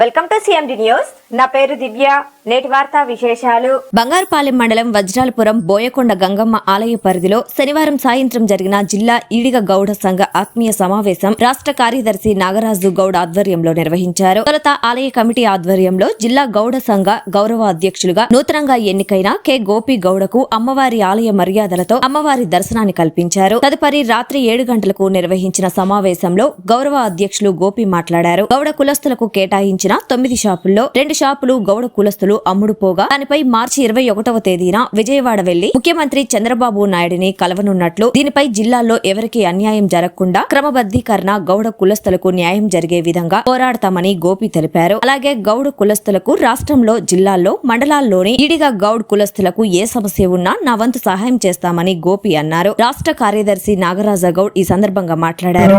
Welcome to CMD news. నా పేరు దివ్య. నేటి వార్తా విశేషాలు. బంగారుపాలెం మండలం వజ్రాలపురం బోయకొండ గంగమ్మ ఆలయ పరిధిలో శనివారం సాయంత్రం జరిగిన జిల్లా ఈడిగ గౌడ సంఘ ఆత్మీయ సమావేశం రాష్ట్ర కార్యదర్శి నాగరాజు గౌడ్ ఆధ్వర్యంలో నిర్వహించారు. తొలత ఆలయ కమిటీ ఆధ్వర్యంలో జిల్లా గౌడ సంఘ గౌరవ అధ్యక్షులుగా నూతనంగా ఎన్నికైన కె గోపి గౌడకు అమ్మవారి ఆలయ మర్యాదలతో అమ్మవారి దర్శనాన్ని కల్పించారు. తదుపరి రాత్రి ఏడు గంటలకు నిర్వహించిన సమావేశంలో గౌరవ అధ్యక్షులు గోపి మాట్లాడారు. గౌడ కులస్తులకు కేటాయించిన తొమ్మిది షాపుల్లో రెండు షాపులు గౌడ కులస్తులు అమ్ముడు పోగా దానిపై మార్చి ఇరవై ఒకటవ తేదీన విజయవాడ వెళ్ళి ముఖ్యమంత్రి చంద్రబాబు నాయుడిని కలవనున్నట్లు దీనిపై జిల్లాలో ఎవరికి అన్యాయం జరగకుండా క్రమబద్దీకరణ గౌడ కులస్తులకు న్యాయం జరిగే విధంగా పోరాడతామని గోపి తెలిపారు. అలాగే గౌడ కులస్తులకు రాష్ట్రంలో జిల్లాల్లో మండలాల్లోని ఈడిగా గౌడ్ కులస్తులకు ఏ సమస్య ఉన్నా నా వంతు సహాయం చేస్తామని గోపి అన్నారు. రాష్ట్ర కార్యదర్శి నాగరాజ గౌడ్ ఈ సందర్భంగా మాట్లాడారు.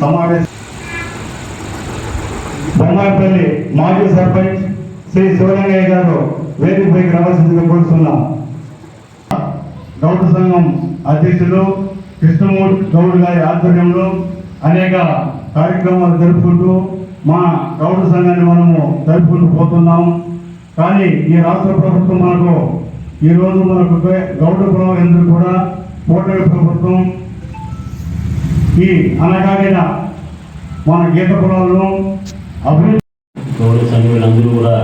సమావేశం. బొమ్మాయిపల్లి మాజీ సర్పంచ్ శ్రీ శివలింగయ్య గారు వేదికపైకి రావాల్సిందిగా కోరుతున్నాం. గౌడ సంఘం అధ్యక్షులు కృష్ణమూర్తి గౌడ్ గారి ఆధ్వర్యంలో అనేక కార్యక్రమాలు జరుపుకుంటూ మా గౌడ సంఘాన్ని మనము జరుపుకుంటూ పోతున్నాం. కానీ ఈ రాష్ట్ర ప్రభుత్వం మనకు ఈ రోజు మనకు గౌడ కులం ఎందుకు కూడా కూటమి ప్రభుత్వం ఈ అనగాగిన మన గీత కులాలను అభివృద్ధి గౌరవ సభ్యులందరూ కూడా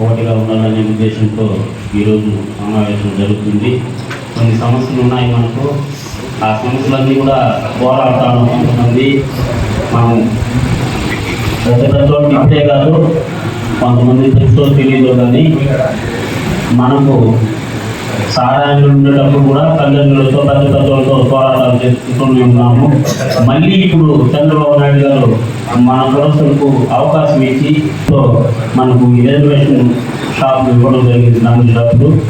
ఒకటిగా ఉండాలనే ఉద్దేశంతో ఈరోజు సమావేశం జరుగుతుంది. కొన్ని సమస్యలు ఉన్నాయి మనకు. ఆ సమస్యలన్నీ కూడా పోరాడతాను కొంతమంది. మనం పెద్ద ఇప్పుడే కాదు కొంతమంది తెలుసో తెలియదు కానీ మనకు సారాయణులు ఉండేటప్పుడు కూడా తల్లిదండ్రులతో తల్లి పెద్దలతో పోరాటాలు చేసుకుంటూ ఉన్నాము. మళ్ళీ ఇప్పుడు చంద్రబాబు నాయుడు గారు మన కులస్తులకు అవకాశం ఇచ్చి సో మనకు ఈ రిజర్వేషన్ షాప్ ఇవ్వడం జరిగింది నాలుగు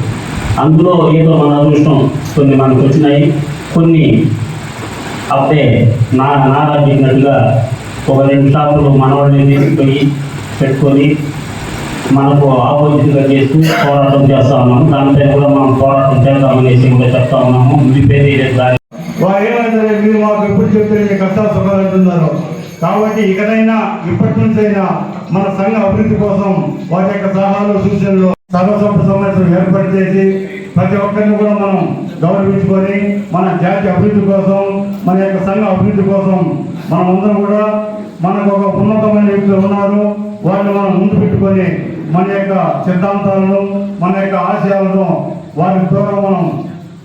అందులో ఏదో మన అదృష్టం కొన్ని మనకు వచ్చినాయి. కొన్ని అప్పుడే నా నారా చెప్పినట్టుగా ఒక రెండు షాపులు మనవాడిని తీసుకుపోయి పెట్టుకొని మనకు ఆపోజిట్గా చేస్తూ పోరాటం చేస్తా ఉన్నాము దానిపై కూడా మనం పోరాటం చేద్దామనేసి కూడా చెప్తా ఉన్నాము. మీరు మాకు ఎప్పుడు చెప్తే మీ కష్టాలు కాబట్టి ఇకనైనా ఇప్పటి నుంచైనా మన సంఘ అభివృద్ధి కోసం వాటి యొక్క సలహాలు సూచనలు సర్వసభ సమస్యలు ఏర్పాటు చేసి ప్రతి ఒక్కరిని కూడా మనం గౌరవించుకొని మన జాతి అభివృద్ధి కోసం మన యొక్క సంఘ అభివృద్ధి కోసం మనమందరం కూడా మనకు ఒక ఉన్నతమైన వ్యక్తులు ఉన్నారు. వారిని మనం ముందు పెట్టుకొని మన యొక్క సిద్ధాంతాలను మన యొక్క ఆశయాలను వారి ద్వారా మనం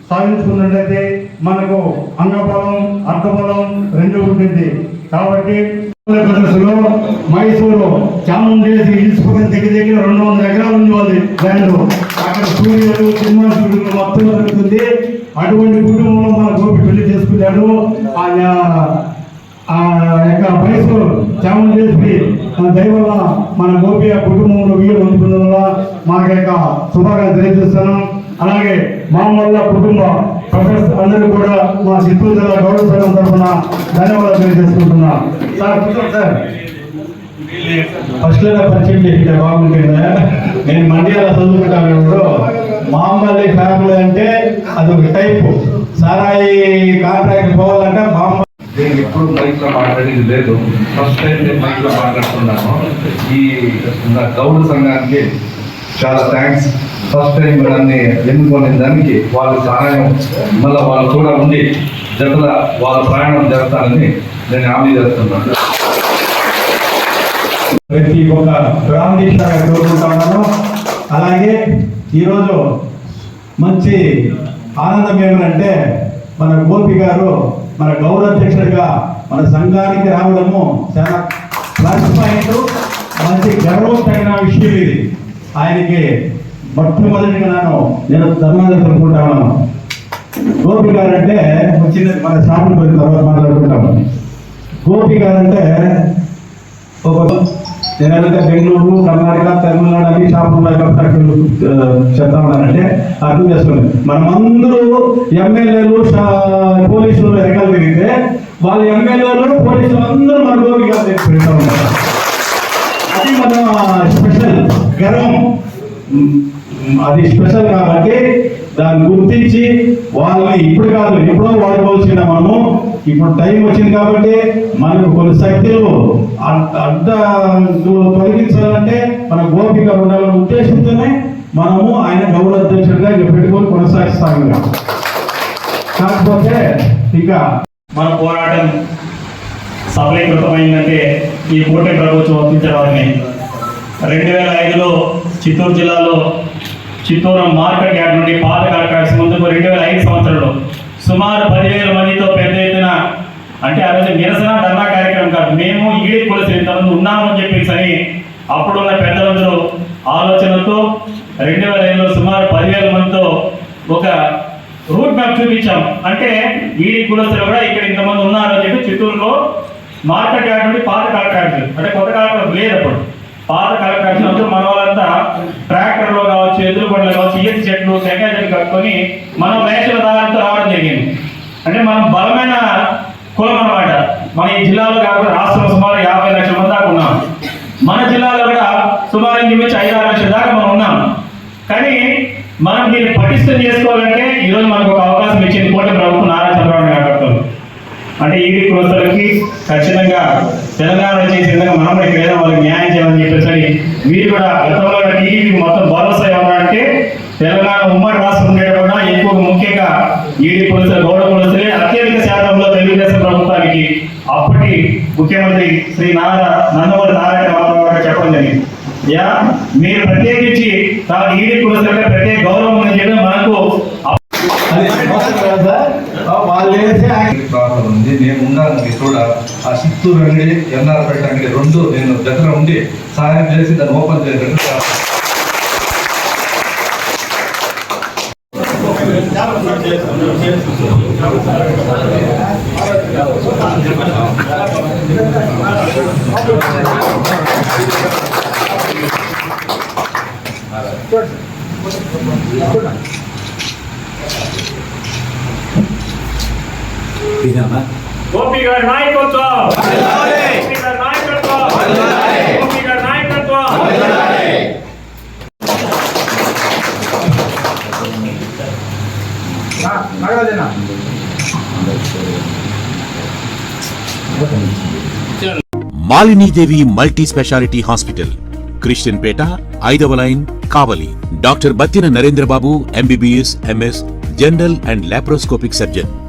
సాధించుకున్నట్లయితే మనకు అంగబలం అర్థబలం రెండు ఉంటుంది. కాబట్టి ప్రదర్శనలో మైసూరు చాముండేసి హిల్స్ పక్కన దగ్గర దగ్గర రెండు వందల ఎకరాలు ఉంది వాళ్ళది ల్యాండ్ అక్కడ సూర్యుడు సినిమా సూర్యుడు మొత్తం జరుగుతుంది. అటువంటి కుటుంబంలో మన గోపి పెళ్ళి చేసుకున్నాడు. ఆ ఆ యొక్క మైసూరు త్యాగం చేసి వల్ల మన గోపి కుటుంబంలో వీలు అందుకున్న వల్ల మాకు యొక్క శుభాకాంక్షలు తెలియజేస్తున్నాం. అలాగే మామూలు కుటుంబ ప్రొఫెసర్ అందరూ కూడా మా చిత్తూరు జిల్లా గౌరవ సంఘం తరఫున ధన్యవాదాలు తెలియజేసుకుంటున్నా. Sir sir. ఫస్ట్లో పరిచయం చేస్తే బాగుంటుంది నేను మండ్యాల చదువుకుంటాను ఇప్పుడు మామల్లి ఫ్యామిలీ అంటే అది ఒక టైపు. సారాయి కాంట్రాక్ట్ పోవాలంటే మామ నేను ఎప్పుడు మైక్లో మాట్లాడేది లేదు. ఫస్ట్ టైం నేను మైక్లో మాట్లాడుతున్నాను. ఈ నా గౌడ సంఘానికి చాలా థ్యాంక్స్ ఫస్ట్ టైం నన్ను ఎన్నుకునే దానికి వాళ్ళ సహాయం మళ్ళీ వాళ్ళు కూడా ఉండి జతల వాళ్ళ ప్రయాణం చేస్తానని నేను హామీ చేస్తున్నాను. ప్రతి ఒక్క ప్రాంతీయంగా కోరుకుంటున్నాను అలాగే ఈరోజు మంచి ఆనందం ఏమనంటే మన గోపి గారు మన గౌరవాధ్యక్షుడిగా మన సంఘానికి రావడము చాలా ప్లస్ పాయింట్ మంచి గర్వం విషయం ఇది. ఆయనకి మొట్టమొదటిగా నన్ను నేను ధర్మాలు తెలుపుకుంటాను గోపి గారు అంటే వచ్చింది మన షాపులు పోయిన తర్వాత మాట్లాడుకుంటాము గోపి గారు అంటే ఒక నేనంటే బెంగళూరు కర్ణాటక తమిళనాడు అన్ని షాపులు చెప్తా ఉన్నానంటే అర్థం చేసుకోండి. మనమందరూ ఎమ్మెల్యేలు పోలీసులు ఎన్నికలు తిరిగితే వాళ్ళ ఎమ్మెల్యేలు పోలీసులు అందరూ మన గోపి పెడతా ఉన్నారు. అది మన స్పెషల్ గర్వం అది స్పెషల్ కాబట్టి దాన్ని గుర్తించి వాళ్ళని ఇప్పుడు కాదు ఎప్పుడో వాడుకోవాల్సిన మనము. ఇప్పుడు టైం వచ్చింది కాబట్టి మనకు కొన్ని శక్తులు అడ్- అడ్డ తొలగించాలంటే మన గోపిక ఉండాలనే ఉద్దేశంతోనే మనము ఆయన గౌరవ అధ్యక్షుడిగా ఇక పెట్టుకొని కొనసాగిస్తాము కాకపోతే ఇంకా మన పోరాటం సఫలీకృతమైందంటే ఈ కూటమి ప్రభుత్వం ఒప్పించడాన్ని రెండు వేల ఐదులో చిత్తూరు జిల్లాలో చిత్తూరు మార్కెట్ యార్డ్ నుండి పాత కాంట్రాక్ట్స్ ముందుకు రెండు వేల ఐదు సంవత్సరంలో సుమారు పదివేల మందితో పెద్ద ఎత్తున అంటే ఆ రోజు నిరసన ధర్నా కార్యక్రమం కాదు. మేము ఈడి కులసి ఇంతమంది ఉన్నామని చెప్పేసి అని అప్పుడున్న పెద్దలందరూ ఆలోచనతో రెండు వేల ఐదులో సుమారు పదివేల మందితో ఒక రూట్ మ్యాప్ చూపించాం. అంటే ఈడి కులస్తులు కూడా ఇక్కడ ఇంతమంది ఉన్నారు అని చెప్పి చిత్తూరులో మార్కెట్ యార్డ్ నుండి పాత కలెక్టర్ అంటే కొత్త కలెక్టర్ లేదు అప్పుడు. పాత కలెక్టర్ మన వాళ్ళంతా ట్రాక్టర్లో కావచ్చు ఎదురు బండ్లు కావచ్చు ఈత చెట్లు టెంకాయ చెట్లు కట్టుకొని మనం రేషన్ దాంతో రావడం జరిగింది. అంటే మనం బలమైన కులం అన్నమాట. మన ఈ జిల్లాలో కాకుండా రాష్ట్రంలో సుమారు యాభై లక్షల మంది దాకా ఉన్నాం. మన జిల్లాలో కూడా సుమారు ఇంచుమించు ఐదు ఆరు లక్షల దాకా మనం ఉన్నాం. కానీ మనం దీన్ని పటిష్టం చేసుకోవాలంటే ఈరోజు మనకు ఒక అవకాశం ఇచ్చింది కోట ప్రభుత్వం నారా చంద్రబాబు నాయుడు గారు అంటే ఈడీ కులస్తులకి ఖచ్చితంగా తెలంగాణ చేసే విధంగా మనం కూడా ఇక్కడ ఏదో వాళ్ళకి న్యాయం చేయాలని చెప్పేసి మీరు కూడా గతంలో టీడీపీ మొత్తం భరోసా ఏమన్నారంటే తెలంగాణ ఉమ్మడి రాష్ట్రం ఉండేటప్పుడు ఎక్కువ ముఖ్యంగా ఈడీ కులస్తులు గౌరవ కులస్తులే అత్యధిక శాతంలో తెలుగుదేశం ప్రభుత్వానికి అప్పటి ముఖ్యమంత్రి శ్రీ నారా నందమూరి నారాయణ రామారావు గారు చెప్పడం జరిగింది. యా మీరు ప్రత్యేకించి తాను ఈడీ కులస్తులకే ప్రత్యేక గౌరవం అని చెప్పి మనకు ప్రాబ్లం ఉంది నేను ఉన్నాను మీకు కూడా ఆ చిత్తూరు అంగడి ఎన్ఆర్పేట అంగడి రెండు నేను దగ్గర ఉండి సహాయం చేసి దాన్ని ఓపెన్ చేసేటట్టు చేస్తాను. నాయకత్వం! గోపి గారి నాయకత్వం! గోపి గారి నాయకత్వం! Malinidevi multi speciality hospital Christianpet ఐదవ line Kavali. Doctor Battina Narendrababu MBBS MS general and laparoscopic surgeon.